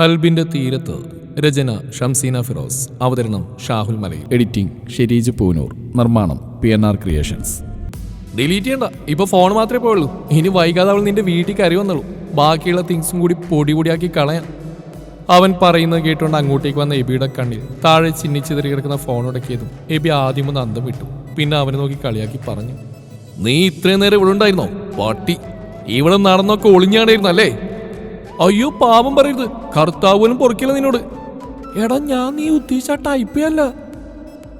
ഹൽബിന്റെ തീരത്ത് രചന ഷംസീന ഫിറോസ് അവതരണം ഷാഹുൽ മലയിൽ. എഡിറ്റിംഗ് ഷെരീജ് പൂനൂർ നിർമ്മാണം P N R creations. Delete ചെയ്യണ്ട ഇപ്പൊ ഫോൺ മാത്രമേ പോയുള്ളൂ. ഇനി വൈകാതെ അവൾ നിന്റെ വീട്ടിൽ കയറി വന്നുള്ളൂ ബാക്കിയുള്ള തിങ്സും കൂടി പൊടി പൊടിയാക്കി കളയാം. അവൻ പറയുന്നത് കേട്ടുകൊണ്ട് അങ്ങോട്ടേക്ക് വന്ന എബിയുടെ കണ്ണിൽ താഴെ ചിന്നിച്ചെതിരി കിടക്കുന്ന ഫോൺ ഉടക്കിയതും എബി ആദ്യം ഒന്ന് അന്തം വിട്ടു. പിന്നെ അവനെ നോക്കി കളിയാക്കി പറഞ്ഞു നീ ഇത്രയും നേരം ഇവിടെ ഉണ്ടായിരുന്നോ? പട്ടി. ഇവിടെ നടന്നൊക്കെ ഒളിഞ്ഞാണായിരുന്നു അല്ലേ അയ്യോ പാപം പറയരുത്. കർത്താവ് പോലും പൊറുക്കില്ല നിന്നോട്. എടാ ഞാൻ നീ ഉദ്ദേശിച്ച ടൈപ്പേ അല്ല.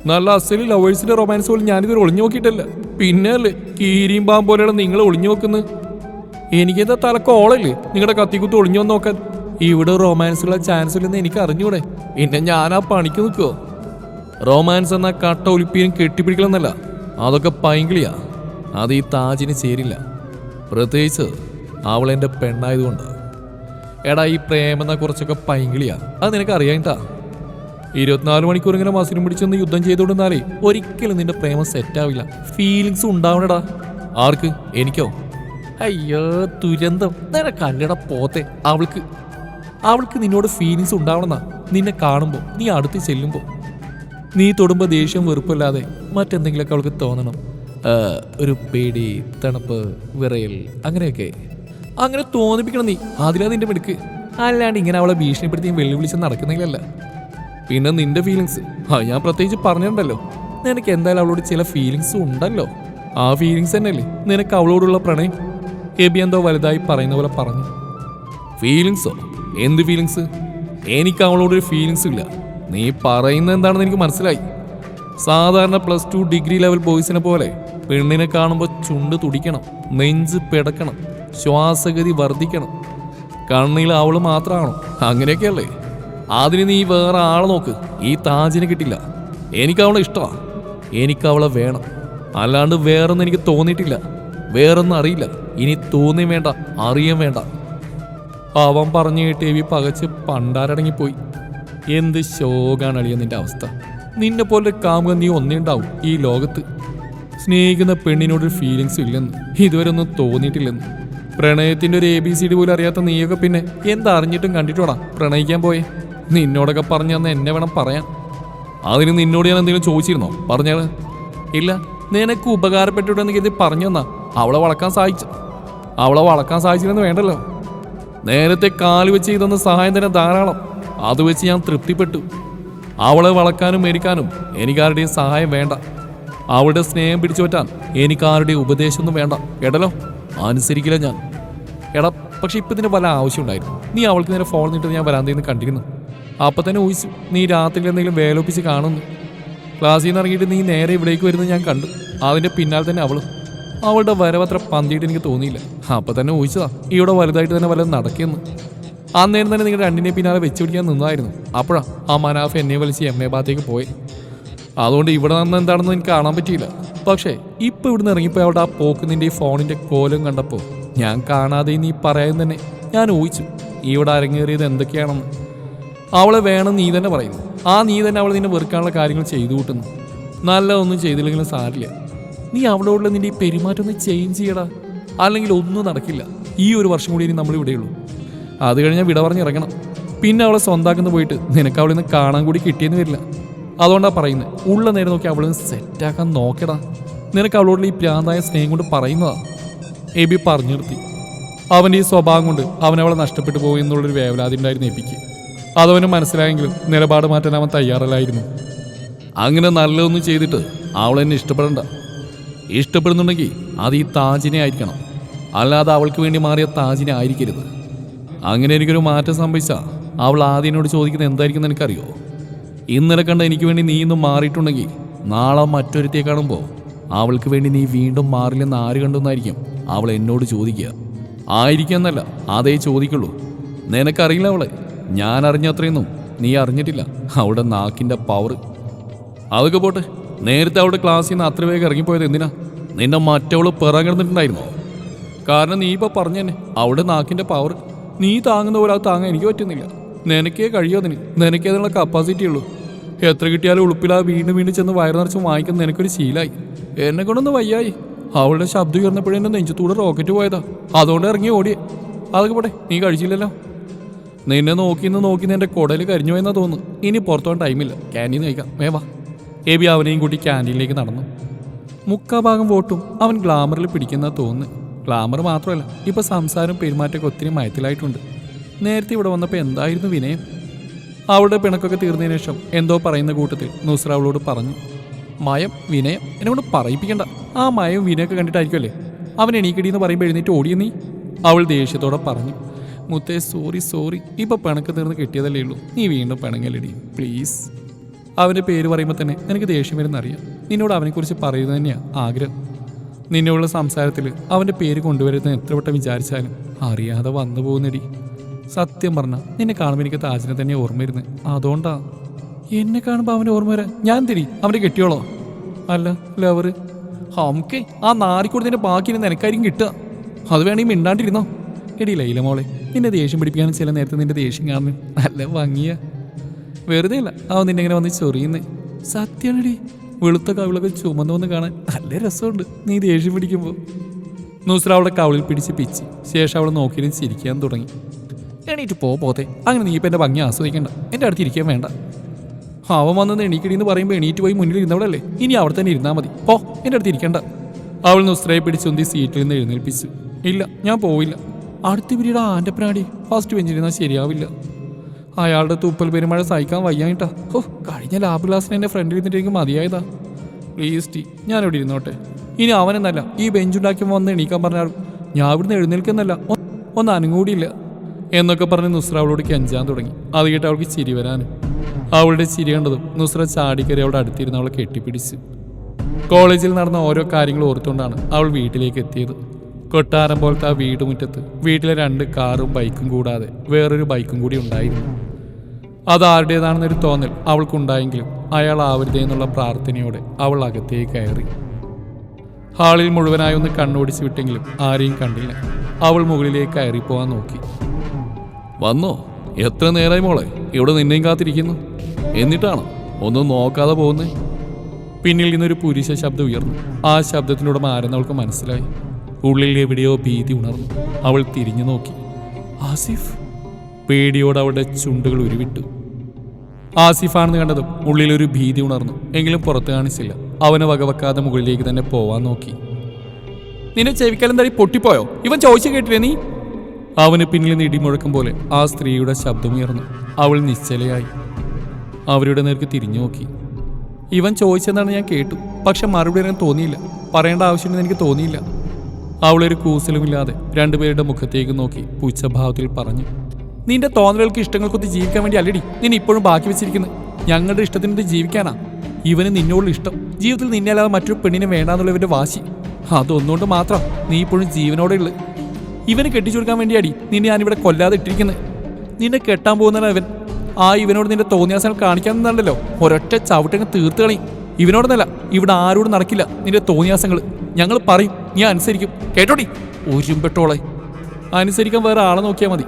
നല്ല അസലി ലവേഴ്സിന്റെ റൊമാൻസ് പോലും ഞാനിതുവരെ ഒളിഞ്ഞു നോക്കിയിട്ടല്ല. പിന്നെ അല്ലേ കീരിയും പാമ്പ് പോലെയാണ് നിങ്ങൾ ഒളിഞ്ഞു നോക്കുന്നത്. എനിക്കെന്താ തലക്കോളല്ലേ നിങ്ങളുടെ കത്തിക്കുത്ത് ഒളിഞ്ഞു വന്ന് നോക്കാൻ. ഇവിടെ റൊമാൻസുള്ള ചാൻസ് ഇല്ലെന്ന് എനിക്ക് അറിഞ്ഞൂടെ. പിന്നെ ഞാൻ ആ പണിക്ക് നിൽക്കുമോ റൊമാൻസ് എന്ന കട്ട ഒലിപ്പിയും കെട്ടിപ്പിടിക്കണമെന്നല്ല അതൊക്കെ പൈങ്കിളിയാ. അത് ഈ താജിന് ചേരില്ല. പ്രത്യേകിച്ച് അവൾ എന്റെ പെണ്ണായതുകൊണ്ട്. എടാ ഈ പ്രേമെന്ന കുറച്ചൊക്കെ പൈങ്കിളിയാ. അത് നിനക്ക് അറിയാണ്ടാ ഇരുപത്തിനാല് മണിക്കൂർ ഇങ്ങനെ മസിനും പിടിച്ചൊന്ന് യുദ്ധം ചെയ്തുകൊണ്ടിരുന്നാലേ ഒരിക്കലും നിന്റെ പ്രേമം സെറ്റാവില്ല ഫീലിങ്സ് ഉണ്ടാവണടാ. ആർക്ക്? എനിക്കോ? അയ്യോ ദുരന്തം. കല്ലട പോത്തെ. അവൾക്ക് അവൾക്ക് നിന്നോട് ഫീലിങ്സ് ഉണ്ടാവണമെന്നാ നിന്നെ കാണുമ്പോൾ നീ അടുത്ത് ചെല്ലുമ്പോൾ നീ തൊടുമ്പോൾ ദേഷ്യം വെറുപ്പല്ലാതെ മറ്റെന്തെങ്കിലുമൊക്കെ അവൾക്ക് തോന്നണം. ഒരു പേടി തണുപ്പ് വിറയൽ അങ്ങനെയൊക്കെ. അങ്ങനെ തോന്നിപ്പിക്കണം നീ. അതിലാ നിന്റെ മിടുക്ക്. അല്ലാണ്ട് ഇങ്ങനെ അവളെ ഭീഷണിപ്പെടുത്തിയും വെല്ലുവിളിച്ച് നടക്കുന്നില്ലല്ല പിന്നെ നിന്റെ ഫീലിങ്സ് ആ ഞാൻ പ്രത്യേകിച്ച് പറഞ്ഞിട്ടുണ്ടല്ലോ. നിനക്ക് എന്തായാലും അവളോട് ചില ഫീലിങ്സ് ഉണ്ടല്ലോ. ആ ഫീലിങ്സ് തന്നെയല്ലേ നിനക്ക് അവളോടുള്ള പ്രണയം? എബി എന്തോ വലുതായി പറയുന്ന പോലെ പറഞ്ഞു. ഫീലിങ്സോ എന്ത് ഫീലിങ്സ് എനിക്ക് അവളോടൊരു ഫീലിങ്സ് ഇല്ല. നീ പറയുന്നത് എന്താണെന്ന് എനിക്ക് മനസ്സിലായി. സാധാരണ പ്ലസ് ടു ഡിഗ്രി ലെവൽ ബോയ്സിനെ പോലെ പെണ്ണിനെ കാണുമ്പോൾ ചുണ്ട് തുടിക്കണം നെഞ്ച് പിടക്കണം ശ്വാസഗതി വർദ്ധിക്കണം. കണ്ണിൽ അവൾ മാത്രമാണോ അങ്ങനെയൊക്കെയല്ലേ? അതിന് നീ വേറെ ആളെ നോക്ക്. ഈ താജിനെ കിട്ടില്ല. എനിക്ക് അവളെ ഇഷ്ടമാണ് എനിക്ക് അവളെ വേണം. അല്ലാണ്ട് വേറൊന്നും എനിക്ക് തോന്നിയിട്ടില്ല. വേറൊന്നും അറിയില്ല. ഇനി തോന്നി വേണ്ട അറിയാൻ വേണ്ട. അവൻ പറഞ്ഞു കേട്ടേവി പകച്ച് പണ്ടാരടങ്ങിപ്പോയി. എന്ത് ശോകാണ് അളിയ നിന്റെ അവസ്ഥ. നിന്നെ പോലെ കാമുക നീ ഒന്നേ ഉണ്ടാവും ഈ ലോകത്ത്. സ്നേഹിക്കുന്ന പെണ്ണിനോടൊരു ഫീലിങ്സ് ഇല്ലെന്ന്. ഇതുവരെ ഒന്നും തോന്നിയിട്ടില്ലെന്ന്. പ്രണയത്തിന്റെ ഒരു എ ബി സി ഡി പോലും അറിയാത്ത നീയൊക്കെ പിന്നെ എന്തറിഞ്ഞിട്ടും കണ്ടിട്ടോടാ? പ്രണയിക്കാൻ പോയെ. നിന്നോടൊക്കെ പറഞ്ഞു തന്ന എന്നെ വേണം പറയാൻ. അതിന് നിന്നോട് ഞാൻ എന്തെങ്കിലും ചോദിച്ചിരുന്നോ? പറഞ്ഞാൾ. ഇല്ല നിനക്ക് ഉപകാരപ്പെട്ടിട്ടുണ്ടെന്ന് കരുതി പറഞ്ഞു തന്നാ. അവളെ വളക്കാൻ സഹായിച്ചു. അവളെ വളക്കാൻ സഹായിച്ചില്ലെന്ന് വേണ്ടല്ലോ. നേരത്തെ കാൽ വെച്ച് ചെയ്തെന്ന സഹായം തന്നെ ധാരാളം. അത് വെച്ച് ഞാൻ തൃപ്തിപ്പെട്ടു. അവളെ വളക്കാനും മേടിക്കാനും എനിക്കാരുടെയും സഹായം വേണ്ട. അവളുടെ സ്നേഹം പിടിച്ചു പറ്റാൻ എനിക്കാരുടെയും ഉപദേശമൊന്നും വേണ്ട. കേട്ടല്ലോ? അനുസരിക്കില്ല ഞാൻ. എടാ പക്ഷെ ഇപ്പം ഇതിന് പല ആവശ്യമുണ്ടായിരുന്നു നീ അവൾക്ക് നേരെ ഫോൺ നിട്ട് ഞാൻ വരാൻ നിന്ന് കണ്ടിരുന്നു. അപ്പം തന്നെ ഊഹിച്ചു നീ രാത്രി എന്തെങ്കിലും വേലൊപ്പിച്ച് കാണുന്നു. ക്ലാസ്സിൽ നിന്ന് ഇറങ്ങിയിട്ട് നീ നേരെ ഇവിടേക്ക് വരുന്നത് ഞാൻ കണ്ടു. അതിന്റെ പിന്നാലെ തന്നെ അവളും. അവളുടെ വരവത്ര പന്തിയിട്ട് എനിക്ക് തോന്നിയില്ല. അപ്പം തന്നെ ഊഹിച്ചതാ ഇവിടെ വലുതായിട്ട് തന്നെ വല്ലതും നടക്കുന്നു അന്നേരം തന്നെ നിങ്ങൾ രണ്ടിനെ പിന്നാലെ വെച്ച് പിടിക്കാൻ നിന്നായിരുന്നു. അപ്പോഴാ ആ മനാഫ് എന്നെ വലിച്ച് എം എ ഭാഗത്തേക്ക് പോയി. അതുകൊണ്ട് ഇവിടെ നിന്ന് എന്താണെന്ന് എനിക്ക് കാണാൻ പറ്റിയില്ല. പക്ഷേ ഇപ്പൊ ഇവിടുന്ന് ഇറങ്ങിപ്പോയി അവിടെ ആ പോക്കുന്നിന്റെ ഈ ഫോണിന്റെ കോലം കണ്ടപ്പോൾ ഞാൻ കാണാതെ നീ പറയാൻ തന്നെ. ഞാൻ ഊഹിച്ചു നീ ഇവിടെ അരങ്ങേറിയത് എന്തൊക്കെയാണെന്ന്. അവളെ വേണം നീ തന്നെ പറയുന്നു. ആ നീ തന്നെ അവൾ നിന്നെ വെറുക്കാനുള്ള കാര്യങ്ങൾ ചെയ്തു കൂട്ടുന്നു. നല്ലതൊന്നും ചെയ്തില്ലെങ്കിലും സാരില്ല. നീ അവളോടുള്ള നിന്റെ ഈ പെരുമാറ്റം ഒന്ന് ചേഞ്ച് ചെയ്യടാ. അല്ലെങ്കിൽ ഒന്നും നടക്കില്ല. ഈ ഒരു വർഷം കൂടി ഇനി നമ്മൾ ഇവിടെയുള്ളൂ അത് കഴിഞ്ഞാൽ വിട പറഞ്ഞിറങ്ങണം പിന്നെ അവളെ സ്വന്താക്കുന്ന പോയിട്ട് നിനക്ക് അവളിന്ന് കാണാൻ കൂടി കിട്ടിയെന്ന് വരില്ല. അതുകൊണ്ടാണ് പറയുന്നത് ഉള്ള നേരം നോക്കി അവളെ സെറ്റാക്കാൻ നോക്കടാ. നിനക്ക് അവളോടുള്ള ഈ പ്രാന്തായ സ്നേഹം കൊണ്ട് പറയുന്നതാ. എബി പറഞ്ഞു നിർത്തി. അവന്റെ ഈ സ്വഭാവം കൊണ്ട് അവനവളെ നഷ്ടപ്പെട്ടു പോകും എന്നുള്ളൊരു വേവലാതി ഉണ്ടായിരുന്നു എബിക്ക്. അതവന് മനസ്സിലായെങ്കിലും നിലപാട് മാറ്റാൻ അവൻ തയ്യാറല്ലായിരുന്നു. അങ്ങനെ നല്ലതൊന്നും ചെയ്തിട്ട് അവളെന്നെ ഇഷ്ടപ്പെടണ്ട. ഇഷ്ടപ്പെടുന്നുണ്ടെങ്കിൽ അത് ഈ താജിനെ ആയിരിക്കണം. അല്ലാതെ അവൾക്ക് വേണ്ടി മാറിയ താജിനെ ആയിരിക്കരുത്. അങ്ങനെ എനിക്കൊരു മാറ്റം സംഭവിച്ചാൽ അവൾ ആദ്യം എന്നോട് ചോദിക്കുന്നത് എന്തായിരിക്കും എനിക്കറിയോ? ഇന്നലെ കണ്ട എനിക്ക് വേണ്ടി നീ ഇന്ന് മാറിയിട്ടുണ്ടെങ്കിൽ നാളെ മറ്റൊരുത്തിയെ കാണുമ്പോൾ അവൾക്ക് വേണ്ടി നീ വീണ്ടും മാറില്ലെന്ന് ആര് കണ്ടെന്നായിരിക്കും അവൾ എന്നോട് ചോദിക്കുക. ആയിരിക്കും എന്നല്ല അതേ ചോദിക്കുള്ളൂ. നിനക്കറിയില്ല അവളെ. ഞാൻ അറിഞ്ഞത്രയൊന്നും നീ അറിഞ്ഞിട്ടില്ല. അവളുടെ നാക്കിന്റെ പവർ അതൊക്കെ പോട്ടെ നേരത്തെ അവളുടെ ക്ലാസ്സിൽ നിന്ന് അത്ര വേഗം ഇറങ്ങിപ്പോയത് എന്തിനാ? നിന്നെ മറ്റവൾ പിറകിടന്നിട്ടുണ്ടായിരുന്നോ കാരണം നീ ഇപ്പോൾ പറഞ്ഞു തന്നെ അവിടെ നാക്കിന്റെ പവർ നീ താങ്ങുന്ന പോലെ അത് താങ്ങാൻ എനിക്ക് പറ്റുന്നില്ല. നിനക്കേ കഴിയോ അതിന്? നിനക്കേ അതിനുള്ള കപ്പാസിറ്റി ഉള്ളൂ. എത്ര കിട്ടിയാലും ഉളുപ്പിലാ വീണ്ടും വീണ്ടും ചെന്ന് വയറു നിറച്ച് വാങ്ങിക്കുന്ന എനിക്കൊരു ശീലായി. എന്നെ കൊണ്ടൊന്ന് വയ്യായി. അവളുടെ ശബ്ദം ഉയർന്നപ്പോഴേ എന്റെ നെഞ്ചത്തൂടെ റോക്കറ്റ് പോയതാ. അതുകൊണ്ട് ഇറങ്ങി ഓടിയേ അതൊക്കെ പോട്ടെ നീ കഴിച്ചില്ലല്ലോ. നിന്നെ നോക്കിന്ന് നോക്കി എന്റെ കുടയിൽ കരിഞ്ഞു എന്നാ തോന്നുന്നു. ഇനി പുറത്തോൻ ടൈമില്ല ക്യാന്റീൻ കഴിക്കാം. വേവാ ബി അവനെയും കൂട്ടി ക്യാന്റീനിലേക്ക് നടന്നു. മുക്കാ ഭാഗം വോട്ടും അവൻ ഗ്ലാമറിൽ പിടിക്കുന്ന തോന്നുന്നു. ഗ്ലാമർ മാത്രമല്ല ഇപ്പോൾ സംസാരം പെരുമാറ്റമൊക്കെ ഒത്തിരി മയത്തിലായിട്ടുണ്ട്. നേരത്തെ ഇവിടെ വന്നപ്പോൾ എന്തായിരുന്നു വിനയം? അവളുടെ പിണക്കൊക്കെ തീർന്നതിന് ശേഷം എന്തോ പറയുന്ന കൂട്ടത്തിൽ നുസ്ര അവളോട് പറഞ്ഞു മയം വിനയം എന്നോട് കൊണ്ട് പറയിപ്പിക്കണ്ട. ആ മയവും വിനയൊക്കെ കണ്ടിട്ടായിരിക്കുമല്ലേ? അവൻ എണീക്കടി എന്ന് പറയുമ്പോൾ എഴുന്നേറ്റ് ഓടിയ നീ? അവൾ ദേഷ്യത്തോടെ പറഞ്ഞു മുത്തേ സോറി സോറി ഇപ്പൊ പിണക്ക് തീർന്ന് കിട്ടിയതല്ലേ ഉള്ളൂ. നീ വീണ്ടും പിണങ്ങലടി പ്ലീസ് അവന്റെ പേര് പറയുമ്പോൾ തന്നെ എനിക്ക് ദേഷ്യം വരുന്നറിയാം. നിന്നോട് അവനെക്കുറിച്ച് പറയുന്നത് തന്നെയാണ് ആഗ്രഹം. നിന്നോടുള്ള സംസാരത്തിൽ അവന്റെ പേര് കൊണ്ടുവരുന്നത് എത്ര വട്ടം വിചാരിച്ചാലും അറിയാതെ വന്നു പോകുന്നടി. സത്യം പറഞ്ഞ നിന്നെ കാണുമ്പോൾ എനിക്ക് താജിനെ തന്നെ ഓർമ്മ വരുന്നത് അതുകൊണ്ടാ. എന്നെ കാണുമ്പോൾ അവന്റെ ഓർമ്മ വരാൻ. ഞാൻ തിരി അവന്റെ കെട്ടിയോളോ? അല്ല ലവർ ഹംക്കെ ആ നാറിക്കൂടുന്നതിന്റെ ബാക്കി നിനക്കായിരിക്കും കിട്ടുക. അത് വേണമെങ്കിൽ മിണ്ടാണ്ടിരുന്നോ? എടി ലൈല മോളെ നിന്നെ ദേഷ്യം പിടിപ്പിക്കാനും ചില നേരത്തെ നിന്റെ ദേഷ്യം കാണുന്നു നല്ല ഭംഗിയാ. വെറുതെ അല്ല അവൻ നിന്നെ ഇങ്ങനെ വന്ന് ചൊറിയുന്നേ. സത്യമാണെടി വെളുത്ത കവിളൊക്കെ ചുമന്നു വന്ന് കാണാൻ നല്ല രസമുണ്ട്. നീ ദേഷ്യം പിടിക്കുമ്പോൾ നൂസ്ര അവളെ കവിളിൽ പിടിച്ച് പിച്ച്. ശേഷം അവളെ നോക്കിയിരുന്ന് ചിരിക്കാൻ തുടങ്ങി. എണീറ്റ് പോ പോത്തെ. അങ്ങനെ നീ ഇപ്പം എന്റെ ഭംഗി ആസ്വദിക്കണ്ട. എന്റെ അടുത്ത് ഇരിക്കാൻ വേണ്ട. അവൻ വന്നത് എണീക്കടി എന്ന് പറയുമ്പോൾ എണീറ്റ് പോയി മുന്നിൽ ഇരുന്നവളല്ലേ? ഇനി അവിടെ തന്നെ ഇരുന്നാൽ മതി. പോ എന്റെ അടുത്ത് ഇരിക്കണ്ട. അവൾ നുസ്രയെ പിടിച്ചൊന്തി സീറ്റിൽ നിന്ന് എഴുന്നേൽപ്പിച്ചു. ഇല്ല ഞാൻ പോവില്ല. അടുത്ത പിരീഡ് ആന്റെ പ്രാടി ഫസ്റ്റ് ബെഞ്ചിരുന്നാൽ ശരിയാവില്ല. അയാളുടെ തൂപ്പൽ പെരുമഴ സഹിക്കാൻ വയ്യായിട്ടാ ഓ കഴിഞ്ഞ ലാബ് ക്ലാസ്സിന് എന്റെ ഫ്രണ്ടിൽ ഇരുന്നിട്ടെങ്കിൽ മതിയായതാ. പ്ലീസ് ടി ഞാനിവിടെ ഇരുന്നോട്ടെ. ഇനി അവനെന്നല്ല ഈ ബെഞ്ചുണ്ടാക്കി വന്ന് എണീക്കാൻ പറഞ്ഞാൽ ഞാൻ ഇവിടുന്ന് എഴുന്നേൽക്കുന്നല്ല. ഒന്ന് അനങ്ങൂടിയില്ല. എന്നൊക്കെ പറഞ്ഞ് നുസ്ര അവളോട് കെഞ്ചാൻ തുടങ്ങി. അത് കേട്ട് അവൾക്ക് ചിരി വരാനും. അവളുടെ ചിരി കണ്ടതും നുസ്ര ചാടിക്കറി അവളുടെ അടുത്തിരുന്ന് അവളെ കെട്ടിപ്പിടിച്ചു. കോളേജിൽ നടന്ന ഓരോ കാര്യങ്ങൾ ഓർത്തുകൊണ്ടാണ് അവൾ വീട്ടിലേക്ക് എത്തിയത്. കൊട്ടാരം പോലത്തെ ആ വീട് മുറ്റത്ത് വീട്ടിലെ രണ്ട് കാറും ബൈക്കും കൂടാതെ വേറൊരു ബൈക്കും കൂടി ഉണ്ടായിരുന്നു. അത് ആരുടേതാണെന്നൊരു തോന്നൽ അവൾക്കുണ്ടായെങ്കിലും അയാൾ ആവരുതേ എന്നുള്ള പ്രാർത്ഥനയോടെ അവൾ അകത്തേക്ക് കയറി. ഹാളിൽ മുഴുവനായി ഒന്ന് കണ്ണോടിച്ച് വിട്ടെങ്കിലും ആരെയും കണ്ടില്ല. അവൾ മുകളിലേക്ക് കയറിപ്പോവാൻ നോക്കി. വന്നോ? എത്ര നേരമായി മോളെ? ഇവിടെ നിന്നെയും കാത്തിരിക്കുന്നു. എന്നിട്ടാണോ? ഒന്നും നോക്കാതെ പോകുന്നേ. പിന്നിൽ നിന്നൊരു പുരുഷ ശബ്ദം ഉയർന്നു. ആ ശബ്ദത്തിലൂടെ ആരെന്ന് അവൾക്ക് മനസ്സിലായി. ഉള്ളിൽ എവിടെയോ ഭീതി ഉണർന്നു. അവൾ തിരിഞ്ഞു നോക്കി. ആസിഫ്? പേടിയോടെ അവളുടെ ചുണ്ടുകൾ ഉരുവിട്ടു. ആസിഫാണെന്ന് കണ്ടതും ഉള്ളിലൊരു ഭീതി ഉണർന്നു. എങ്കിലും പുറത്ത് കാണിച്ചില്ല. അവനെ വകവെക്കാതെ മുകളിലേക്ക് തന്നെ പോവാൻ നോക്കി. നിന്നെ ചെവിക്കലം തടി പൊട്ടിപ്പോയോ? ഇവൻ ചോദിച്ചു കേട്ടില്ലേ നീ? അവന് പിന്നിൽ നിന്ന് പോലെ ആ സ്ത്രീയുടെ ശബ്ദമുയർന്നു അവൾ നിശ്ചലയായി. അവരുടെ നേർക്ക് തിരിഞ്ഞു നോക്കി. ഇവൻ ചോദിച്ചെന്നാണ് ഞാൻ കേട്ടു. പക്ഷെ മറുപടി എനിക്ക് തോന്നിയില്ല. പറയേണ്ട ആവശ്യമുണ്ടെന്ന് എനിക്ക് തോന്നിയില്ല. അവളൊരു കൂസലുമില്ലാതെ രണ്ടുപേരുടെ മുഖത്തേക്ക് നോക്കി പുച്ഛഭാവത്തിൽ പറഞ്ഞു. നിന്റെ തോന്നലുകൾക്ക് ഇഷ്ടങ്ങൾക്കൊത്ത് ജീവിക്കാൻ വേണ്ടി അല്ലടി. നിന്നെ ഇപ്പോഴും ബാക്കി വെച്ചിരിക്കുന്നത്. ഞങ്ങളുടെ ഇഷ്ടത്തിന് വേണ്ടി ജീവിക്കാനാ. ഇവന് നിന്നോടുള്ള ഇഷ്ടം. ജീവിതത്തിൽ നിന്നെ അല്ലാതെ മറ്റൊരു പെണ്ണിനെ വേണ്ടാന്നുള്ളവരുടെ വാശി. അതൊന്നുകൊണ്ട് മാത്രം നീ ഇപ്പോഴും ജീവനോടെ ഉള്ളു ഇവന് കെട്ടിച്ചു കൊടുക്കാൻ വേണ്ടിയാടി നിന്നെ ഞാനിവിടെ കൊല്ലാതെ ഇട്ടിരിക്കുന്നത് നിന്നെ കെട്ടാൻ പോകുന്നതാണ് ഇവൻ. ആ ഇവനോട് നിന്റെ തോന്നിയാസങ്ങൾ കാണിക്കാന്നുണ്ടല്ലോ ഒരൊറ്റ ചവിട്ടങ്ങ് തീർത്ത് കളി ഇവനോടൊന്നല്ല ഇവിടെ ആരോടും നടക്കില്ല നിന്റെ തോന്നിയാസങ്ങൾ. ഞങ്ങൾ പറയും നീ അനുസരിക്കും. കേട്ടോടി? ഒരുമ്പെട്ടോളെ. അനുസരിക്കാൻ വേറെ ആളെ നോക്കിയാൽ മതി.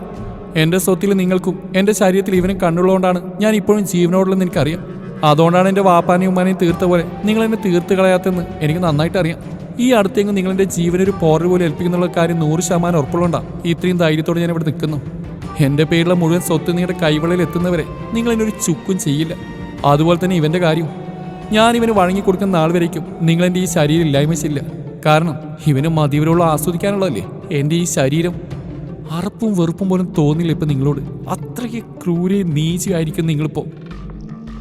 എന്റെ സ്വത്തിൽ നിങ്ങൾക്കും എന്റെ ശരീരത്തിൽ ഇവനും കണ്ണുള്ളതുകൊണ്ടാണ് ഞാൻ ഇപ്പോഴും ജീവനോടുള്ളതെന്ന് എനിക്കറിയാം. അതുകൊണ്ടാണ് എന്റെ വാപ്പാനെയും ഉമ്മാനെയും തീർത്ത പോലെ നിങ്ങൾ എന്നെ തീർത്ത് കളയാത്തെന്ന് എനിക്ക് നന്നായിട്ട് അറിയാം ഈ അടുത്തെങ്കിലും നിങ്ങൾ എന്റെ ജീവനൊരു പോറൽ പോലെ ഏൽപ്പിക്കുന്നുള്ള കാര്യം നൂറ് ശതമാനം ഉറപ്പുള്ളതാണ് ഇത്രയും ധൈര്യത്തോടെ ഞാൻ ഇവിടെ നിൽക്കുന്നു. എന്റെ പേരിലെ മുഴുവൻ സ്വത്ത് നിങ്ങളുടെ കൈവളയിൽ എത്തുന്നവരെ നിങ്ങൾ എന്നൊരു ചുക്കും ചെയ്യില്ല. അതുപോലെ തന്നെ ഇവന്റെ കാര്യം ഞാൻ ഇവന് വഴങ്ങിക്കൊടുക്കുന്ന നാൾ വരേക്കും നിങ്ങൾ എന്റെ ഈ ശരീരം ഇല്ലായ്മ ചെയ്യില്ല. കാരണം ഇവന് മതിവരുള്ള ആസ്വദിക്കാനുള്ളതല്ലേ എന്റെ ഈ ശരീരം. അറപ്പും വെറുപ്പും പോലും തോന്നില്ല ഇപ്പം നിങ്ങളോട്. അത്രയ്ക്ക് ക്രൂരെ നീചയായിരിക്കും നിങ്ങളിപ്പോൾ.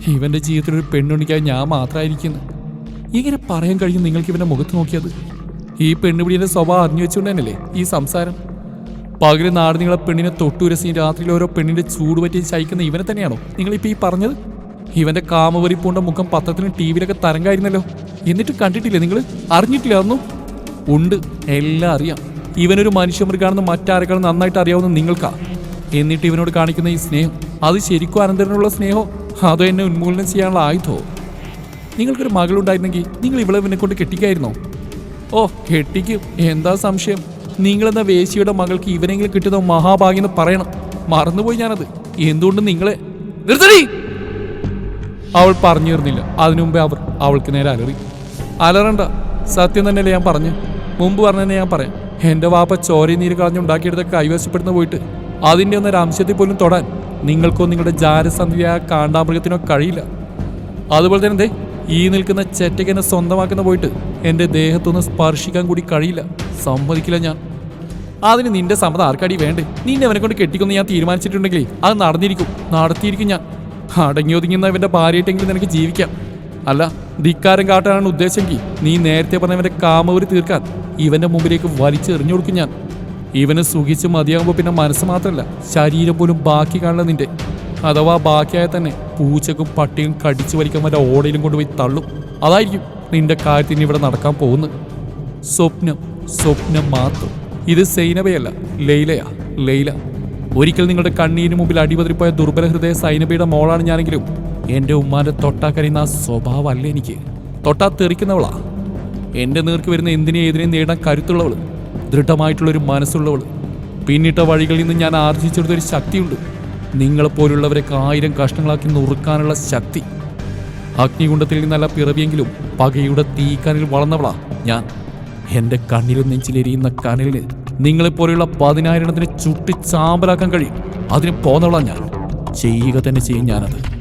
ഇവന്റെ ജീവിതത്തിൽ ഒരു പെണ്ണുണ്ടിക്കാൻ ഞാൻ മാത്രമായിരിക്കുന്നു. ഇങ്ങനെ പറയാൻ കഴിയും നിങ്ങൾക്ക് ഇവന്റെ മുഖത്ത് നോക്കിയത്? ഈ പെണ്ണുപിടിയുടെ സ്വഭാവം അറിഞ്ഞു വെച്ചുകൊണ്ട് തന്നെയല്ലേ ഈ സംസാരം? പകൽ നാട് നിങ്ങളെ പെണ്ണിനെ തൊട്ടുരസിയും രാത്രിയിൽ ഓരോ പെണ്ണിന്റെ ചൂട് പറ്റി ചായ്ക്കുന്ന ഇവനെ തന്നെയാണോ നിങ്ങളിപ്പോൾ ഈ പറഞ്ഞത്? ഇവന്റെ കാമവരിപ്പൂണ്ട മുഖം പത്രത്തിലും ടി വിയിലൊക്കെ തരംഗായിരുന്നല്ലോ. എന്നിട്ട് കണ്ടിട്ടില്ലേ നിങ്ങൾ? അറിഞ്ഞിട്ടില്ല അതൊന്നും? ഉണ്ട്. എല്ലാം അറിയാം. ഇവനൊരു മനുഷ്യമൃഗാണെന്ന് മറ്റാരെക്കാളും നന്നായിട്ട് അറിയാവുന്ന നിങ്ങൾക്കാ. എന്നിട്ട് ഇവനോട് കാണിക്കുന്ന ഈ സ്നേഹം. അത് ശരിക്കും അനന്തരനുള്ള സ്നേഹോ? അതോ എന്നെ ഉന്മൂലനം ചെയ്യാനുള്ള ആയുധമോ നിങ്ങൾക്കൊരു മകളുണ്ടായിരുന്നെങ്കിൽ നിങ്ങൾ ഇവളെ ഇവനെ കൊണ്ട് കെട്ടിക്കായിരുന്നോ? ഓ കെട്ടിക്കും. എന്താ സംശയം? നിങ്ങളെന്ന വേശിയുടെ മകൾക്ക് ഇവനെങ്കിലും കിട്ടുന്ന മഹാഭാഗ്യം എന്ന് പറയണം. മറന്നുപോയി ഞാനത്. എന്തുകൊണ്ട് നിങ്ങളെ അവൾ പറഞ്ഞു തീർന്നില്ല. അതിനു മുമ്പേ അവർ അവൾക്ക് നേരെ അലറി. അലറണ്ട. സത്യം തന്നെയല്ലേ ഞാൻ പറഞ്ഞു. മുമ്പ് പറഞ്ഞതന്നെ ഞാൻ പറയാം. എന്റെ വാപ്പ ചോരയും നീര് കളഞ്ഞുണ്ടാക്കിയെടുത്ത കൈവശപ്പെടുന്ന പോയിട്ട് അതിന്റെ ഒന്നൊരു അംശത്തിൽ പോലും തൊടാൻ നിങ്ങൾക്കോ നിങ്ങളുടെ ജാരസന്ധിയായ കാണ്ടാമൃഗത്തിനോ കഴിയില്ല. അതുപോലെ തന്നെ ദേ ഈ നിൽക്കുന്ന ചെറ്റയ്ക്ക് എന്നെ സ്വന്തമാക്കുന്ന പോയിട്ട് എന്റെ ദേഹത്തൊന്ന് സ്പർശിക്കാൻ കൂടി കഴിയില്ല. സമ്മതിക്കില്ല ഞാൻ. അതിന് നിന്റെ സമ്മതം ആർക്കടി വേണ്ടേ? നിന്നെ അവനെ കൊണ്ട് കെട്ടിക്കൊന്ന് ഞാൻ തീരുമാനിച്ചിട്ടുണ്ടെങ്കിൽ അത് നടന്നിരിക്കും. നടത്തിയിരിക്കും ഞാൻ. അടങ്ങി ഒതുങ്ങുന്ന ഇവന്റെ ഭാര്യയായിട്ടെങ്കിലും നിനക്ക് ജീവിക്കാം. അല്ല ധിക്കാരം കാട്ടാനാണ് ഉദ്ദേശമെങ്കിൽ നീ നേരത്തെ പറഞ്ഞവന്റെ കാമവര് തീർക്കാൻ ഇവന്റെ മുമ്പിലേക്ക് വലിച്ചെറിഞ്ഞു കൊടുക്കും ഞാൻ. ഇവന് സുഖിച്ച് മതിയാകുമ്പോൾ പിന്നെ മനസ്സ് മാത്രമല്ല ശരീരം പോലും ബാക്കി കാണില്ല നിന്റെ. അഥവാ ബാക്കിയായ തന്നെ പൂച്ചക്കും പട്ടിയും കടിച്ചു വലിക്കാൻ വല്ല ഓടയിലും കൊണ്ടുപോയി തള്ളും. അതായിരിക്കും നിന്റെ കാര്യത്തിന് ഇവിടെ നടക്കാൻ പോകുന്നത്. സ്വപ്നം സ്വപ്നം മാത്രം. ഇത് സൈനബയല്ല ലൈലയാ ലൈല. ഒരിക്കൽ നിങ്ങളുടെ കണ്ണീരിന് മുമ്പിൽ അടിപതിരിപ്പോയ ദുർബല ഹൃദയ സൈനബയുടെ മോളാണ് ഞാനെങ്കിലും. എന്റെ ഉമ്മാന്റെ തൊട്ടാ കരയുന്ന ആ സ്വഭാവമല്ല എനിക്ക്. തൊട്ടാ തെറിക്കുന്നവളാ. എന്റെ നേർക്ക് വരുന്ന എന്തിനെ ഏതിനെയും നേടാൻ കരുത്തുള്ളവൾ. ദൃഢമായിട്ടുള്ളൊരു മനസ്സുള്ളവൾ. പിന്നിട്ട വഴികളിൽ നിന്ന് ഞാൻ ആർജിച്ചെടുത്തൊരു ശക്തിയുണ്ട്. നിങ്ങളെപ്പോലുള്ളവരൊക്കെ ആയിരം കഷ്ണങ്ങളാക്കി നുറുക്കാനുള്ള ശക്തി. അഗ്നികുണ്ടത്തിൽ നിന്നല്ല പിറവിയെങ്കിലും പകയുടെ തീക്കനിൽ വളർന്നവളാ ഞാൻ. എന്റെ കണ്ണിലും നെഞ്ചിലെരിയുന്ന കനലിന് നിങ്ങളെപ്പോലെയുള്ള പതിനായിരണത്തിന് ചുട്ടി ചാമ്പലാക്കാൻ കഴിയും. അതിന് പോന്നവളാ ഞാൻ. ചെയ്യുക തന്നെ ചെയ്യും ഞാനത്.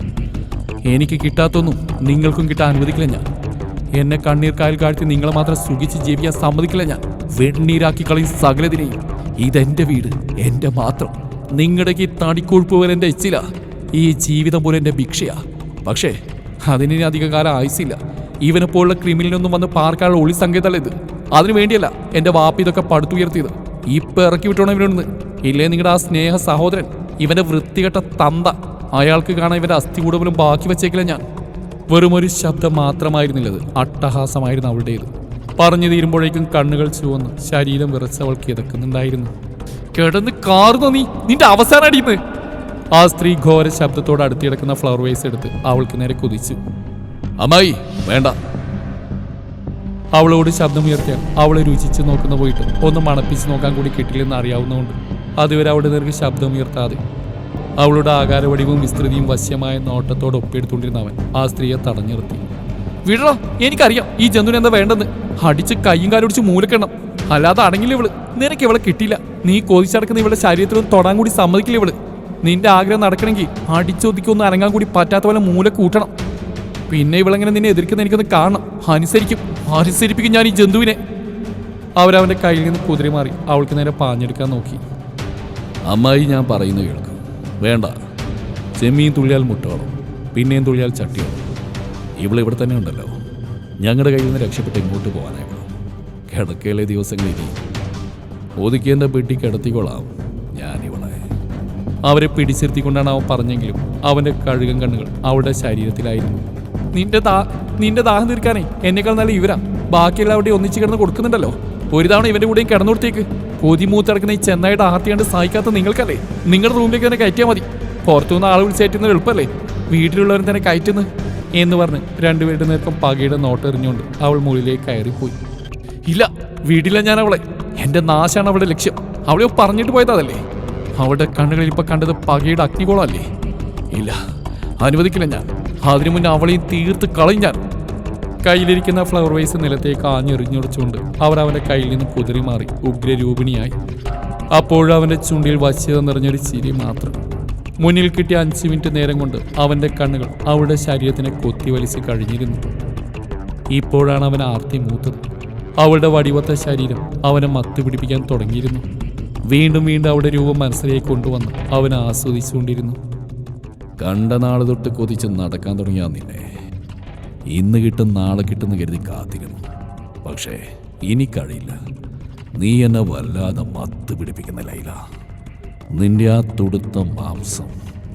എനിക്ക് കിട്ടാത്തൊന്നും നിങ്ങൾക്കും കിട്ടാൻ അനുവദിക്കില്ല ഞാൻ. എന്നെ കണ്ണീർ കായൽ കാഴ്ത്തി നിങ്ങളെ മാത്രം സുഖിച്ച് ജീവിക്കാൻ സമ്മതിക്കില്ല ഞാൻ. വെണ്ണീരാക്കി കളയും സകലതിനെയും. ഇതെന്റെ വീട് എന്റെ മാത്രം. നിങ്ങളുടെ ഈ തടിക്കൊഴുപ്പ് പോലെ എന്റെ എച്ചില ഈ ജീവിതം പോലെ എന്റെ ഭിക്ഷയാ. പക്ഷേ അതിന് അധിക കാലം ആയുസില്ല ഇവനെ പോലുള്ള ക്രിമിനലൊന്നും വന്ന് പാർക്കാനുള്ള ഒളി സങ്കേതമല്ല ഇത്. അതിനു വേണ്ടിയല്ല എന്റെ വാപ്പി ഇതൊക്കെ പടുത്തുയർത്തിയത്. ഇപ്പം ഇറക്കി വിട്ടോണം ഇവനൊന്ന്. ഇല്ലേ നിങ്ങളുടെ ആ സ്നേഹ സഹോദരൻ? ഇവന്റെ വൃത്തികെട്ട തന്ത. അയാൾക്ക് കാണാൻ ഇവന്റെ അസ്ഥി കൂടുതലും ബാക്കി വെച്ചേക്കില്ല ഞാൻ. വെറും ഒരു ശബ്ദം മാത്രമായിരുന്നില്ലത്. അട്ടഹാസമായിരുന്നു അവളുടേത്. പറഞ്ഞു തീരുമ്പോഴേക്കും കണ്ണുകൾ ചുവന്ന്. ശരീരം വിറച്ചവൾക്ക് കിതക്കുന്നുണ്ടായിരുന്നു കിടന്ന് കാർന്നോ നീ. നിന്റെ അവസാനം അടിയുന്നത് ആ സ്ത്രീ ഘോര ശബ്ദത്തോട് അടുത്തിടക്കുന്ന ഫ്ലവർ വേസ് എടുത്ത് അവൾക്ക് നേരെ കുതിച്ചു. അമ്മായി വേണ്ട. അവളോട് ശബ്ദമുയർത്തിയാൽ അവളെ രുചിച്ച് നോക്കുന്ന പോയിട്ട് ഒന്ന് മണപ്പിച്ച് നോക്കാൻ കൂടി കിട്ടില്ലെന്ന് അറിയാവുന്നതുകൊണ്ട് അതുവരെ അവളുടെ നേർക്ക് ശബ്ദമുയർത്താതെ അവളുടെ ആകാരവടിവും വിസ്തൃതിയും വശ്യമായ നോട്ടത്തോട് ഒപ്പിയെടുത്തുകൊണ്ടിരുന്ന അവൻ ആ സ്ത്രീയെ തടഞ്ഞു നിർത്തി വിടറോ എനിക്കറിയാം ഈ ജന്തുവിന് എന്താ വേണ്ടെന്ന്. അടിച്ച് കയ്യും കാലൊടിച്ച് മൂലക്കണം അല്ലാതെ അടങ്ങില്ല ഇവൾ. നിനക്ക് ഇവളെ കിട്ടിയില്ല. നീ കോതിച്ചടക്കുന്ന ഇവളുടെ ശരീരത്തിലൊന്നും തൊടാൻ കൂടി സമ്മതിക്കില്ല ഇവൾ. നിന്റെ ആഗ്രഹം നടക്കണമെങ്കിൽ അടിച്ചൊതുക്കൊന്നും അനങ്ങാൻ കൂടി പറ്റാത്ത പോലെ മൂല കൂട്ടണം. പിന്നെ ഇവളെങ്ങനെ നിന്നെ എതിർക്കുന്ന എനിക്കൊന്ന് കാണണം. അനുസരിക്കും. അനുസരിപ്പിക്കും ഞാൻ ഈ ജന്തുവിനെ. അവരവന്റെ കയ്യിൽ നിന്ന് കുതിരി മാറി അവൾക്ക് നേരെ പാഞ്ഞെടുക്കാൻ നോക്കി. അമ്മായി ഞാൻ പറയുന്നത് കേൾക്കും. വേണ്ട. ചെമ്മീൻ തുള്ളിയാൽ മുട്ടോളം പിന്നെയും തുള്ളിയാൽ ചട്ടിയോളം ഇവൾ ഇവിടെ തന്നെ ഉണ്ടല്ലോ. ഞങ്ങളുടെ കയ്യിൽ നിന്ന് രക്ഷപ്പെട്ട് ഇങ്ങോട്ട് പോകാനായിരുന്നു കിടക്കയിലെ ദിവസങ്ങളിൽ ഇനി ഒതുക്കിയെന്റെ പെട്ടി കിടത്തിക്കൊള്ളാം ഞാനിവളെ അവരെ പിടിച്ചിരുത്തിക്കൊണ്ടാണ് അവൻ പറഞ്ഞെങ്കിലും അവന്റെ കഴുകൻ കണ്ണുകൾ അവളുടെ ശരീരത്തിലായിരുന്നു. നിന്റെ ദാ നിന്റെ ദാഹം തീർക്കാനേ എന്നെക്കാൾ നല്ല ഇവരാ. ബാക്കിയുള്ള അവിടെ ഒന്നിച്ച് കിടന്ന് കൊടുക്കുന്നുണ്ടല്ലോ. ഒരു തവണ ഇവന്റെ കൂടെയും കിടന്നു കൊടുത്തേക്ക്. കൊതി മൂത്തിടക്കുന്ന ഈ ചെന്നായിട്ട് ആർത്തിയാണ്ട് സഹായിക്കാത്ത നിങ്ങൾക്കല്ലേ? നിങ്ങളുടെ റൂമിലേക്ക് തന്നെ കയറ്റിയാൽ മതി. പുറത്തുനിന്ന് ആൾ വിളിച്ചേറ്റുന്നത് എളുപ്പമല്ലേ വീട്ടിലുള്ളവരും തന്നെ കയറ്റുന്നു എന്ന് പറഞ്ഞ് രണ്ടുപേരുടെ നേർക്കും പകയുടെ നോട്ടെറിഞ്ഞുകൊണ്ട് അവൾ മുകളിലേക്ക് കയറിപ്പോയി. ഇല്ല വീട്ടില്ല ഞാൻ അവളെ എന്റെ നാശാണ് അവളുടെ ലക്ഷ്യം. അവളെ പറഞ്ഞിട്ട് പോയതല്ലേ? അവളുടെ കണ്ണുകളിൽ ഇപ്പൊ കണ്ടത് പകയുടെ അഗ്നികോളല്ലേ ഇല്ല അനുവദിക്കില്ല ഞാൻ. അതിനു മുന്നേ അവളെയും തീർത്ത് കളയും ഞാൻ. കയ്യിലിരിക്കുന്ന ഫ്ലവർ വൈസ് നിലത്തേക്ക് ആഞ്ഞെറിഞ്ഞൊടിച്ചുകൊണ്ട് അവർ അവന്റെ കയ്യിൽ നിന്ന് കുതിരി മാറി ഉഗ്രരൂപിണിയായി. അപ്പോഴും അവന്റെ ചുണ്ടിൽ വശ്യത നിറഞ്ഞൊരു ചിരി മാത്രം. മുന്നിൽ കിട്ടിയ അഞ്ച് മിനിറ്റ് നേരം കൊണ്ട് അവന്റെ കണ്ണുകൾ അവളുടെ ശരീരത്തിനെ കൊത്തിവലിച്ച് കഴിഞ്ഞിരുന്നു. ഇപ്പോഴാണ് അവൻ ആർത്തി മൂത്തത്. അവളുടെ വടിവത്ത ശരീരം അവനെ മത്തുപിടിപ്പിക്കാൻ തുടങ്ങിയിരുന്നു. വീണ്ടും വീണ്ടും അവളുടെ രൂപം മനസ്സിലേക്ക് കൊണ്ടുവന്ന് അവൻ ആസ്വദിച്ചുകൊണ്ടിരുന്നു. കണ്ട നാളെ തൊട്ട് കൊതിച്ച് നടക്കാൻ തുടങ്ങിയാ നിന്നെ. ഇന്ന് കിട്ടും നാളെ കിട്ടുന്ന കരുതി കാത്തിരുന്നു. പക്ഷേ ഇനി കഴിയില്ല. നീ എന്നെ വല്ലാതെ മത്ത് പിടിപ്പിക്കുന്ന ലൈല. നിന്റെ ആ തുടുത്ത മാംസം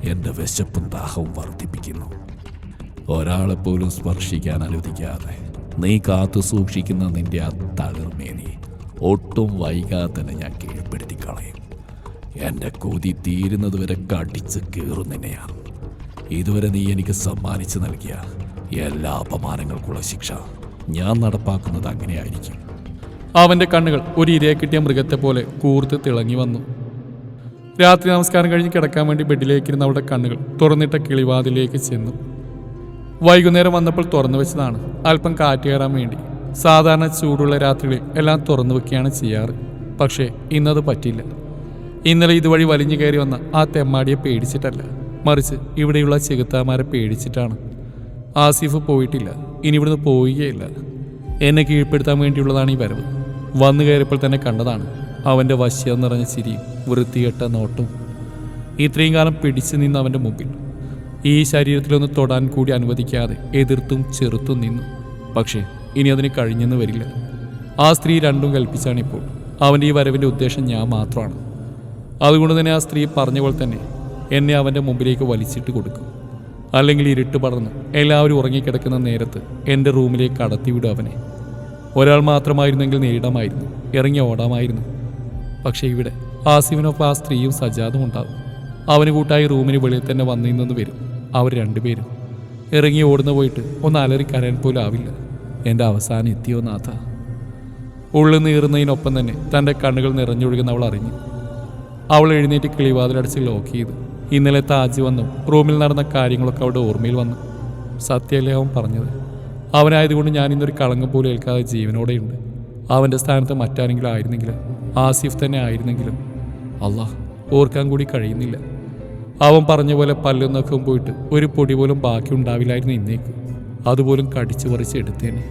എന്റെ വിശപ്പും ദാഹവും വർദ്ധിപ്പിക്കുന്നു. ഒരാളെപ്പോലും സ്പർശിക്കാൻ അനുവദിക്കാതെ. നീ കാത്തു സൂക്ഷിക്കുന്ന നിന്റെ ആ തളിർമേനി ഒട്ടും വൈകാതെ തന്നെ ഞാൻ കീഴ്പ്പെടുത്തി കളയും എന്റെ കൊതി തീരുന്നതുവരെ കടിച്ച് കീറും നിന്നെയാണ് ഇതുവരെ നീ എനിക്ക് സമ്മാനിച്ചു നൽകിയ എല്ലാ അപമാനങ്ങൾക്കുള്ള ശിക്ഷ ഞാൻ നടപ്പാക്കുന്നത് അങ്ങനെയായിരിക്കും. അവന്റെ കണ്ണുകൾ ഒരു ഇരയെ കിട്ടിയ മൃഗത്തെ പോലെ കൂർത്ത് തിളങ്ങി വന്നു. രാത്രി നമസ്കാരം കഴിഞ്ഞ് കിടക്കാൻ വേണ്ടി ബെഡിലേക്കിരുന്ന അവളുടെ കണ്ണുകൾ തുറന്നിട്ട കിളിവാതിലേക്ക് ചെന്നു. വൈകുന്നേരം വന്നപ്പോൾ തുറന്നു വെച്ചതാണ്. അല്പം കാറ്റ് കയറാൻ വേണ്ടി. സാധാരണ ചൂടുള്ള രാത്രികളിൽ എല്ലാം തുറന്നു വെക്കുകയാണ് ചെയ്യാറ്. പക്ഷേ ഇന്നത് പറ്റില്ല ഇന്നലെ ഇതുവഴി വലിഞ്ഞു കയറി വന്ന ആ തെമ്മാടിയെ പേടിച്ചിട്ടല്ല. മറിച്ച് ഇവിടെയുള്ള ചെകുത്താമാരെ പേടിച്ചിട്ടാണ്. ആസിഫ് പോയിട്ടില്ല. ഇനി ഇവിടുന്ന് പോവുകയില്ല. എന്നെ കീഴ്പ്പെടുത്താൻ വേണ്ടിയുള്ളതാണ് ഈ വരവ്. വന്നു കയറിയപ്പോൾ തന്നെ കണ്ടതാണ്. അവന്റെ വശ്യം നിറഞ്ഞ ചിരിയും വൃത്തികെട്ട നോട്ടും. ഇത്രയും കാലം പിടിച്ചു നിന്ന് അവന്റെ മുമ്പിൽ. ഈ ശരീരത്തിലൊന്ന് തൊടാൻ കൂടി അനുവദിക്കാതെ എതിർത്തും ചെറുത്തും നിന്നു. പക്ഷേ ഇനി അതിന് കഴിഞ്ഞെന്ന് വരില്ല. ആ സ്ത്രീ രണ്ടും കൽപ്പിച്ചാണ് ഇപ്പോൾ അവന്റെ ഈ വരവിന്റെ ഉദ്ദേശം ഞാൻ മാത്രമാണ്. അതുകൊണ്ട് തന്നെ ആ സ്ത്രീ പറഞ്ഞ പോലെ തന്നെ എന്നെ അവന്റെ മുമ്പിലേക്ക് വലിച്ചിട്ട് കൊടുക്കും. അല്ലെങ്കിൽ ഇരുട്ട് പടർന്ന് എല്ലാവരും ഉറങ്ങിക്കിടക്കുന്ന നേരത്ത് എന്റെ റൂമിലേക്ക് കടത്തിവിടും അവനെ. ഒരാൾ മാത്രമായിരുന്നെങ്കിൽ നേരിടാമായിരുന്നു. ഇറങ്ങി ഓടാമായിരുന്നു. പക്ഷേ ഇവിടെ ആസിഫിനൊപ്പം ആ സ്ത്രീയും സജാദും ഉണ്ടാവും. അവന് കൂട്ടായി റൂമിന് വെളിയിൽ തന്നെ വന്നു നിന്ന് വരും. അവർ രണ്ടുപേരും ഇറങ്ങി ഓടുന്നു പോയിട്ട് ഒന്ന് അലറി കരയാൻ പോലും ആവില്ല. എന്റെ അവസാനം എത്തിയോ നാഥ? ഉള്ളു നീറുന്നതിനൊപ്പം തന്നെ തന്റെ കണ്ണുകൾ നിറഞ്ഞൊഴുകുന്ന അവൾ അറിഞ്ഞു. അവൾ എഴുന്നേറ്റ് കിളിവാതിലടച്ച് ലോക്ക് ചെയ്തു. ഇന്നലെ താജ് വന്നു. റൂമിൽ നടന്ന കാര്യങ്ങളൊക്കെ അവളുടെ ഓർമ്മയിൽ വന്നു. സത്യല്ലേ അവൻ പറഞ്ഞത്? അവനായതുകൊണ്ട് ഞാൻ ഇന്നൊരു കളങ്കം പോലും ഏൽക്കാതെ ജീവനോടെയുണ്ട് അവന്റെ സ്ഥാനത്ത് മറ്റാരെങ്കിലും ആയിരുന്നെങ്കിൽ ആസിഫ് തന്നെ ആയിരുന്നെങ്കിലും. അള്ളാഹ് ഓർക്കാൻ കൂടി കഴിയുന്നില്ല. അവൻ പറഞ്ഞ പോലെ പല്ലും നഖവും പോയിട്ട് ഒരു പൊടി പോലും ബാക്കി ഉണ്ടാവില്ലായിരുന്നു ഇന്നേക്ക്. അതുപോലും കടിച്ചു പറിച്ച് എടുത്തേനെ.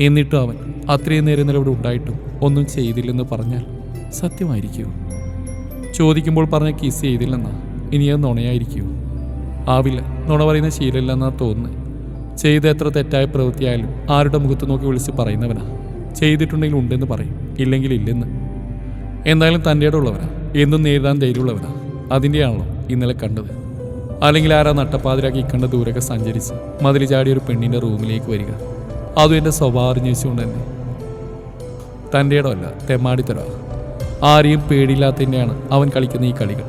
എന്നിട്ടും അവൻ അത്രയും നേരം നിലവിടെ ഉണ്ടായിട്ടും ഒന്നും ചെയ്തില്ലെന്ന് പറഞ്ഞാൽ സത്യമായിരിക്കുമോ? ചോദിക്കുമ്പോൾ പറഞ്ഞ കിസ് ചെയ്തില്ലെന്നാ? ഇനി അത് നുണയായിരിക്കുമോ? ആവില്ല നുണ പറയുന്ന ശീലമില്ലെന്നാ തോന്നുന്നത് ചെയ്ത എത്ര തെറ്റായ പ്രവൃത്തിയായാലും ആരുടെ മുഖത്ത് നോക്കി വിളിച്ച് പറയുന്നവനാ. ചെയ്തിട്ടുണ്ടെങ്കിൽ ഉണ്ടെന്ന് പറയും ഇല്ലെങ്കിൽ ഇല്ലെന്ന്. എന്തായാലും തന്റെ ഉള്ളവനാ എന്നും നേരിടാൻ ധൈര്യമുള്ളവനാ. അതിന്റെയാണല്ലോ. ഇന്നലെ കണ്ടത്. അല്ലെങ്കിൽ ആരാ നട്ടപ്പാതിരാക്കി കണ്ട ദൂരൊക്കെ സഞ്ചരിച്ച് മതിൽ ചാടിയ ഒരു പെണ്ണിന്റെ റൂമിലേക്ക് വരിക. അതും എന്റെ സ്വഭാവം അറിഞ്ഞുവെച്ചുകൊണ്ട് തന്നെ. തന്റെ ഇടമല്ല തെമ്മാടിത്തര ആരെയും പേടിയില്ലാത്തതിന്റെയാണ് അവൻ കളിക്കുന്ന ഈ കളികൾ.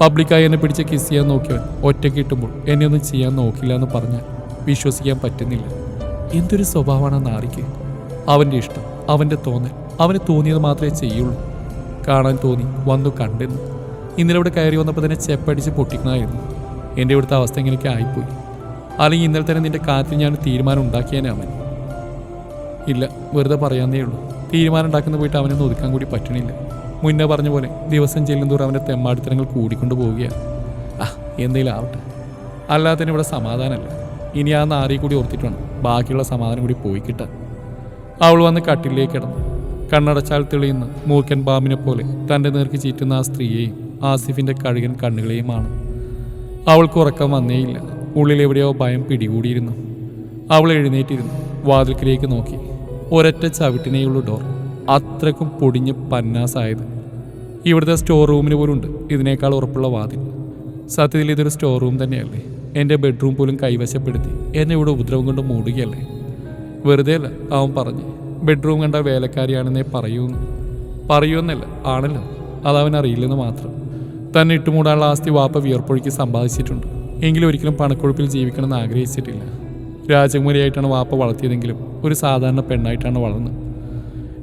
പബ്ലിക്കായി എന്നെ പിടിച്ച് കിസ് ചെയ്യാൻ നോക്കിയവൻ ഒറ്റയ്ക്ക് കിട്ടുമ്പോൾ എന്നെ ഒന്നും ചെയ്യാൻ നോക്കില്ല എന്ന് പറഞ്ഞാൽ വിശ്വസിക്കാൻ പറ്റുന്നില്ല. എന്തൊരു സ്വഭാവമാണ് ആറിക്ക്. അവന്റെ ഇഷ്ടം അവന്റെ തോന്നൽ അവന് തോന്നിയത് മാത്രമേ ചെയ്യുള്ളൂ. കാണാൻ തോന്നി വന്നു കണ്ടെന്ന്. ഇന്നലെ ഇവിടെ കയറി വന്നപ്പോൾ തന്നെ ചെപ്പടിച്ച് പൊട്ടിക്കണമായിരുന്നു. എന്റെ ഇവിടുത്തെ അവസ്ഥ ഇങ്ങനെയൊക്കെ ആയിപ്പോയി. അല്ലെങ്കിൽ ഇന്നലെ തന്നെ നിന്റെ കാത്തിൽ ഞാൻ തീരുമാനം ഉണ്ടാക്കിയേനെ അവൻ. ഇല്ല വെറുതെ പറയാന്നേ ഉള്ളൂ. തീരുമാനം ഉണ്ടാക്കുന്ന പോയിട്ട് അവനൊന്നും ഒതുക്കാൻ കൂടി പറ്റണില്ല. മുന്നേ പറഞ്ഞ പോലെ ദിവസം ചെല്ലും തോറും അവന്റെ തെമ്മാടിത്തരങ്ങൾ കൂടിക്കൊണ്ട് പോവുകയാണ് ആ എന്തെങ്കിലും ആവട്ടെ. അല്ലാതെ തന്നെ ഇവിടെ സമാധാനമല്ല ഇനി ആ നാറി കൂടി ഓർത്തിട്ടുണ്ട് ബാക്കിയുള്ള സമാധാനം കൂടി പോയി കിട്ടാൻ അവൾ വന്ന് കട്ടിലേക്ക് കിടന്നു. കണ്ണടച്ചാൽ തെളിയുന്ന മൂക്കൻ പാമ്പിനെ പോലെ തന്റെ നേർക്ക് ചീറ്റുന്ന ആ സ്ത്രീയെയും ആസിഫിന്റെ കഴുകൻ കണ്ണുകളെയുമാണ്. അവൾക്ക് ഉറക്കം വന്നേയില്ല. ഉള്ളിലെവിടെയോ ഭയം പിടികൂടിയിരുന്നു. അവൾ എഴുന്നേറ്റിരുന്നു. വാതിൽക്കിലേക്ക് നോക്കി. ഒരൊറ്റ ചവിട്ടിനേയുള്ളൂ ഡോർ. അത്രക്കും പൊടിഞ്ഞ് പന്നാസായത്. ഇവിടുത്തെ സ്റ്റോർ റൂമിന് പോലും ഉണ്ട്. ഇതിനേക്കാൾ ഉറപ്പുള്ള വാതിൽ. സത്യത്തിൽ ഇതൊരു സ്റ്റോർ റൂം തന്നെയല്ലേ? എന്റെ ബെഡ്റൂം പോലും കൈവശപ്പെടുത്തി. എന്നെ ഇവിടെ ഉപദ്രവം കൊണ്ട് മൂടുകയല്ലേ? വെറുതെ അല്ല അവൻ പറഞ്ഞു. ബെഡ്റൂം കണ്ട വേലക്കാരിയാണെന്നേ പറയൂന്ന്. പറയൂന്നല്ല ആണല്ലോ. അതവൻ അറിയില്ലെന്ന് മാത്രം. തന്നെ ഇട്ടുമൂടാനുള്ള ആസ്തി വാപ്പ വിയർപ്പൊഴുക്കി സമ്പാദിച്ചിട്ടുണ്ട്. എങ്കിലും ഒരിക്കലും പണക്കൊഴുപ്പിൽ ജീവിക്കണമെന്ന് ആഗ്രഹിച്ചിട്ടില്ല. രാജകുമാരിയായിട്ടാണ് വാപ്പ വളർത്തിയതെങ്കിലും ഒരു സാധാരണ പെണ്ണായിട്ടാണ് വളർന്നത്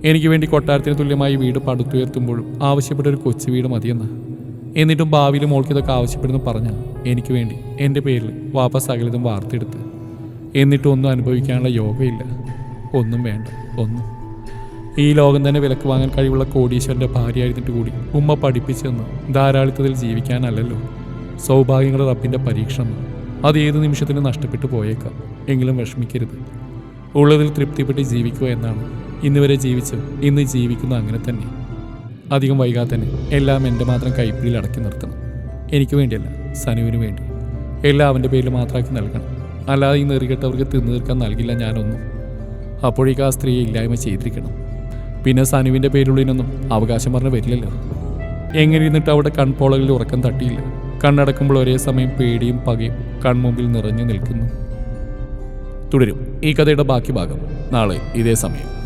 എനിക്ക് വേണ്ടി കൊട്ടാരത്തിന് തുല്യമായി വീട് പടുത്തുയർത്തുമ്പോഴും ആവശ്യപ്പെട്ട ഒരു കൊച്ചു വീട് മതിയെന്ന്. എന്നിട്ടും ഭാവിയിൽ മോൾക്ക് ഇതൊക്കെ ആവശ്യപ്പെടുന്നു പറഞ്ഞാൽ എനിക്ക് വേണ്ടി എന്റെ പേരിൽ വാപ്പ സകലതും വാർത്തെടുത്ത്. എന്നിട്ടും ഒന്നും അനുഭവിക്കാനുള്ള യോഗമില്ല ഒന്നും വേണ്ട. ഒന്നും. ഈ ലോകം തന്നെ വിലക്ക് വാങ്ങാൻ കഴിവുള്ള കോടീശ്വരന്റെ ഭാര്യയായിരുന്നിട്ട് കൂടി ഉമ്മ പഠിപ്പിച്ചെന്ന് ധാരാളിത്തത്തിൽ ജീവിക്കാനല്ലല്ലോ. സൗഭാഗ്യങ്ങളുടെ റബ്ബിന്റെ പരീക്ഷണം അത് ഏത് നിമിഷത്തിനും നഷ്ടപ്പെട്ടു പോയേക്കാം. എങ്കിലും വിഷമിക്കരുത്. ഉള്ളതിൽ തൃപ്തിപ്പെട്ട് ജീവിക്കുക എന്നാണ്. ഇന്ന് വരെ ജീവിച്ച് ഇന്ന് ജീവിക്കുന്ന അങ്ങനെ തന്നെ. അധികം വൈകാതെ തന്നെ എല്ലാം എന്റെ മാത്രം കൈപ്പിടിയിൽ അടക്കി നിർത്തണം. എനിക്ക് വേണ്ടിയല്ല സനുവിന് വേണ്ടി. എല്ലാം അവന്റെ പേരിൽ മാത്രമാക്കി നൽകണം. അല്ലാതെ ഈ നെറികെട്ടവർക്ക് തിന്നു തീർക്കാൻ നൽകില്ല ഞാനൊന്നും. അപ്പോഴേക്ക് ആ സ്ത്രീയെ ഇല്ലായ്മ ചെയ്തിരിക്കണം. പിന്നെ സനുവിന്റെ പേരുള്ളിനൊന്നും അവകാശം പറഞ്ഞ് വരില്ലല്ലോ. എങ്ങനെ ഇരുന്നിട്ട് അവിടെ കൺപോളകളിൽ ഉറക്കം തട്ടിയില്ല. കണ്ണടക്കുമ്പോൾ ഒരേ സമയം പേടിയും പകയും കൺമുമ്പിൽ നിറഞ്ഞു നിൽക്കുന്നു. തുടരും ഈ കഥയുടെ ബാക്കി ഭാഗം നാളെ ഇതേ സമയം.